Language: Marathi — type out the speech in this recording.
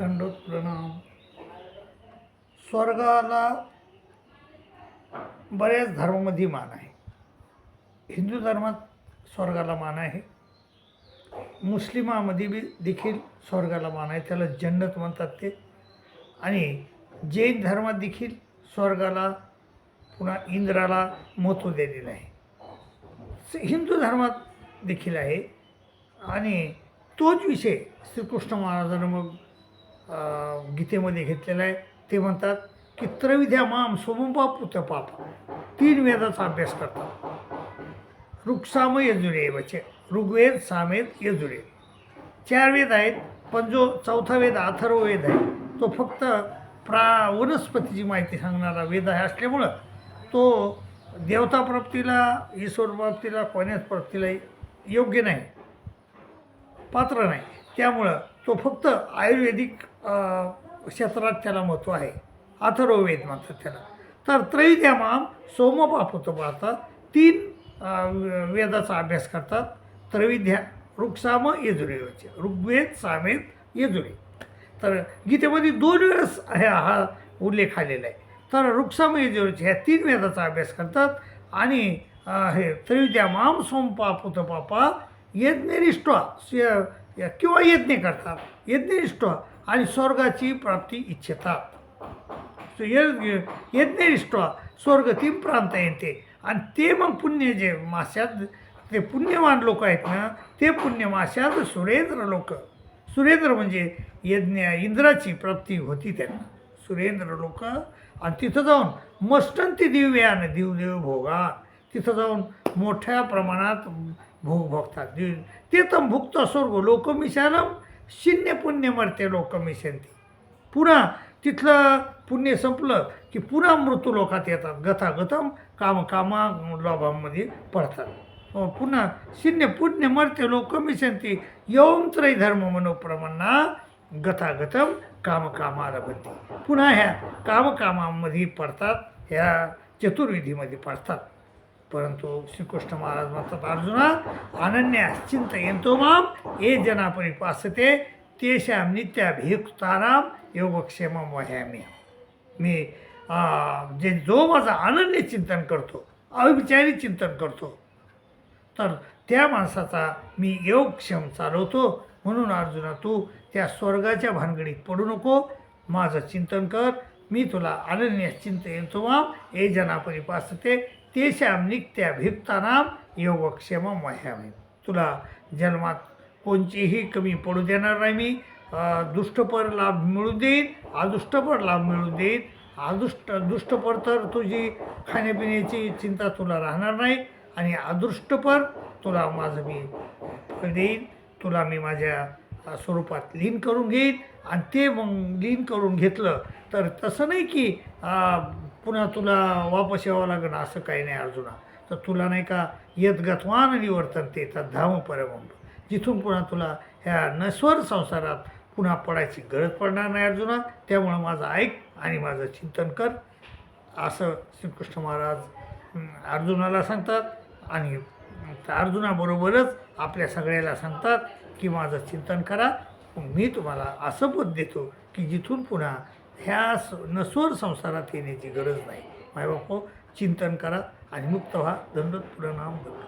दंडोत प्रणाम स्वर्गाला बऱ्याच धर्मामध्ये मान आहे. हिंदू धर्मात स्वर्गाला मान आहे. मुस्लिमामध्ये बी देखील स्वर्गाला मान आहे. त्याला जन्नत म्हणतात ते. आणि जैन धर्मात देखील स्वर्गाला पुन्हा इंद्राला महत्त्व दिलेलं आहे. हिंदू धर्मात देखील आहे. आणि तोच विषय श्रीकृष्ण महाराजांना मग गीतेमध्ये घेतलेलं आहे. ते म्हणतात की त्रविद्या माम सोमपा पुत पाप. तीन वेदाचा अभ्यास करतात. ऋक्साम यजुरे बचे ऋग्वेद सामेद यजुरे चार वेद आहेत पण जो चौथा वेद अथर्व वेद आहे तो फक्त प्रा वनस्पतीची माहिती सांगणारा वेद आहे असल्यामुळं तो देवता प्राप्तीला ईश्वर प्राप्तीला कोण्याच प्राप्तीला योग्य नाही पात्र नाही. त्यामुळं तो फक्त आयुर्वेदिक क्षेत्रात त्याला महत्त्व आहे. अथर्ववेद म्हणतात त्याला. तर त्रैद्यमाम सोमपापुत पाहतात तीन वेदाचा अभ्यास करतात. त्रैविध्या ऋक्साम येजुरेवचे ऋग्वेद सामेद येजुरे. तर गीतेमध्ये दोन वेळेस ह्या हा उल्लेख आलेला आहे. तर ऋक्साम येजुरेचे ह्या तीन वेदाचा अभ्यास करतात. आणि हे त्रैविद्या माम सोमपापुत पापा यज्ञनिष्ठा या किंवा यज्ञ करतात. यज्ञनिष्ठ आणि स्वर्गाची प्राप्ती इच्छितात. यज्ञनिष्ठ स्वर्ग तीन प्रांत येते. आणि ते मग पुण्य जे माश्यात ते पुण्यवान लोक आहेत ना ते पुण्य माश्यात सुरेंद्र लोक. सुरेंद्र म्हणजे यज्ञ इंद्राची प्राप्ती होती त्यांना. सुरेंद्र लोक आणि तिथं जाऊन मस्तंती दिव्यान दिवदेव भोगा तिथं जाऊन मोठ्या प्रमाणात भोग भोगतात दिव ते तर भुक्त स्वर्ग लोकमिशालम शिन्य पुण्य मरते लोकमिशंती पुन्हा तिथलं पुण्य संपलं की पुन्हा मृत्यू लोकात येतात. गथागथम काम कामा लोभामध्ये पडतात. हो, पुन्हा शिन्य पुण्य मरते लोकमिशंती यौम त्रय धर्म मनोप्रमाणा गथागथम कामकामाला बनते पुन्हा ह्या कामकामामध्ये पडतात ह्या चतुर्विधीमध्ये पडतात. परंतु श्रीकृष्ण महाराज म्हणतात अर्जुना अनन्या चिंतयंतो माम ये जना परिपासते तेशाम नित्याभियुक्तानाम योगक्षेम वह्यामी मी जे जो माझा अनन्य चिंतन करतो अविचारी चिंतन करतो तर त्या माणसाचा मी योगक्षम चालवतो. म्हणून अर्जुना तू त्या स्वर्गाच्या भानगडीत पडू नको माझं चिंतन कर मी तुला अनन्य चिंतन तुमाम ए जना परिपासते तेशाम नित्याभियुक्तानाम योगक्षेम मह्यामी तुला जन्मात कोणचीही कमी पडू देणार नाही मी. दुष्टपर लाभ मिळू देईन अदुष्टपर लाभ मिळू देईन. अदुष्ट दुष्टपर तर तुझी खाण्यापिण्याची चिंता तुला राहणार नाही. आणि अदृष्टपर तुला माझं मी देईन. तुला मी माझ्या स्वरूपात लीन करून घेईन आणि ते मग लीन करून घेतलं तर तसं नाही की पुन्हा तुला वापस यावं लागेल असं काही नाही अर्जुना. तर तुला नाही का यदगतवान निवर्तन ते तर धाम परमंब. जिथून पुन्हा तुला ह्या नश्वर संसारात पुन्हा पडायची गरज पडणार नाही अर्जुना. त्यामुळं माझं ऐक आणि माझं चिंतन कर. असं श्रीकृष्ण महाराज अर्जुनाला सांगतात. आणि अर्जुनाबरोबरच आपल्या सगळ्याला सांगतात की माझं चिंतन करा. मी तुम्हाला असं पद देतो की जिथून पुन्हा ह्या स नश्वर संसारात येण्याची गरज नाही. मायबापो चिंतन करा आणि मुक्त व्हा. दंडोत पुढं नाम दंड